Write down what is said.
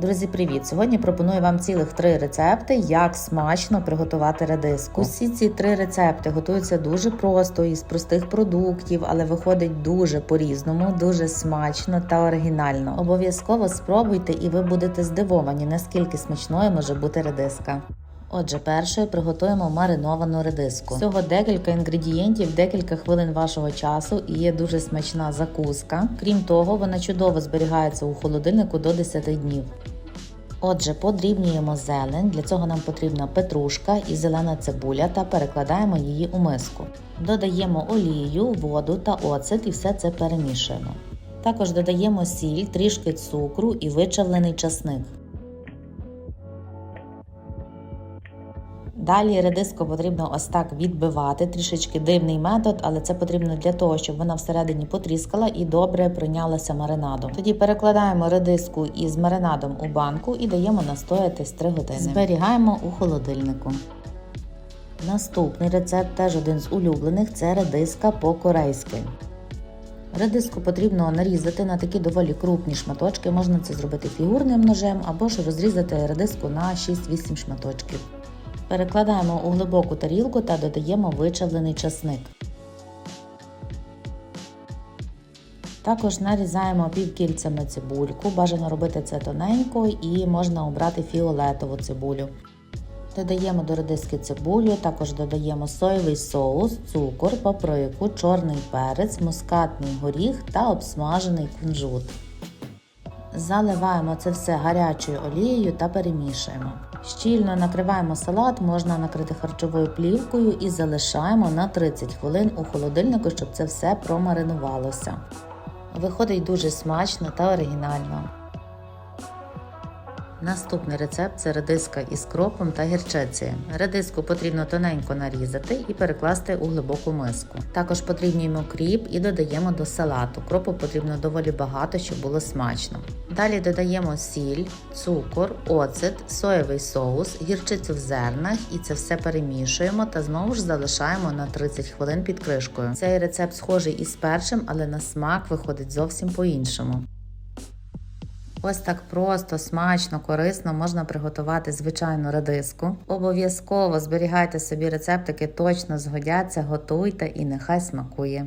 Друзі, привіт! Сьогодні пропоную вам цілих три рецепти, як смачно приготувати редиску. Усі ці три рецепти готуються дуже просто із простих продуктів, але виходить дуже по-різному, дуже смачно та оригінально. Обов'язково спробуйте, і ви будете здивовані, наскільки смачною може бути редиска. Отже, першою приготуємо мариновану редиску. Всього декілька інгредієнтів, декілька хвилин вашого часу і є дуже смачна закуска. Крім того, вона чудово зберігається у холодильнику до 10 днів. Отже, подрібнюємо зелень. Для цього нам потрібна петрушка і зелена цибуля та перекладаємо її у миску. Додаємо олію, воду та оцет і все це перемішуємо. Також додаємо сіль, трішки цукру і вичавлений часник. Далі редиску потрібно ось так відбивати, трішечки дивний метод, але це потрібно для того, щоб вона всередині потріскала і добре прийнялася маринадом. Тоді перекладаємо редиску із маринадом у банку і даємо настоятись 3 години. Зберігаємо у холодильнику. Наступний рецепт теж один з улюблених це редиска по-корейськи. Редиску потрібно нарізати на такі доволі крупні шматочки. Можна це зробити фігурним ножем або ж розрізати редиску на 6-8 шматочків. Перекладаємо у глибоку тарілку та додаємо вичавлений часник. Також нарізаємо півкільцями цибульку. Бажано робити це тоненько і можна обрати фіолетову цибулю. Додаємо до редиски цибулю, також додаємо соєвий соус, цукор, паприку, чорний перець, мускатний горіх та обсмажений кунжут. Заливаємо це все гарячою олією та перемішуємо. Щільно накриваємо салат, можна накрити харчовою плівкою і залишаємо на 30 хвилин у холодильнику, щоб це все промаринувалося. Виходить дуже смачно та оригінально. Наступний рецепт це редиска із кропом та гірчицею. Редиску потрібно тоненько нарізати і перекласти у глибоку миску. Також потрібніємо кріп і додаємо до салату. Кропу потрібно доволі багато, щоб було смачно. Далі додаємо сіль, цукор, оцет, соєвий соус, гірчицю в зернах і це все перемішуємо та знову ж залишаємо на 30 хвилин під кришкою. Цей рецепт схожий із першим, але на смак виходить зовсім по-іншому. Ось так просто, смачно, корисно можна приготувати звичайну редиску. Обов'язково зберігайте собі рецептики, точно згодяться, готуйте і нехай смакує.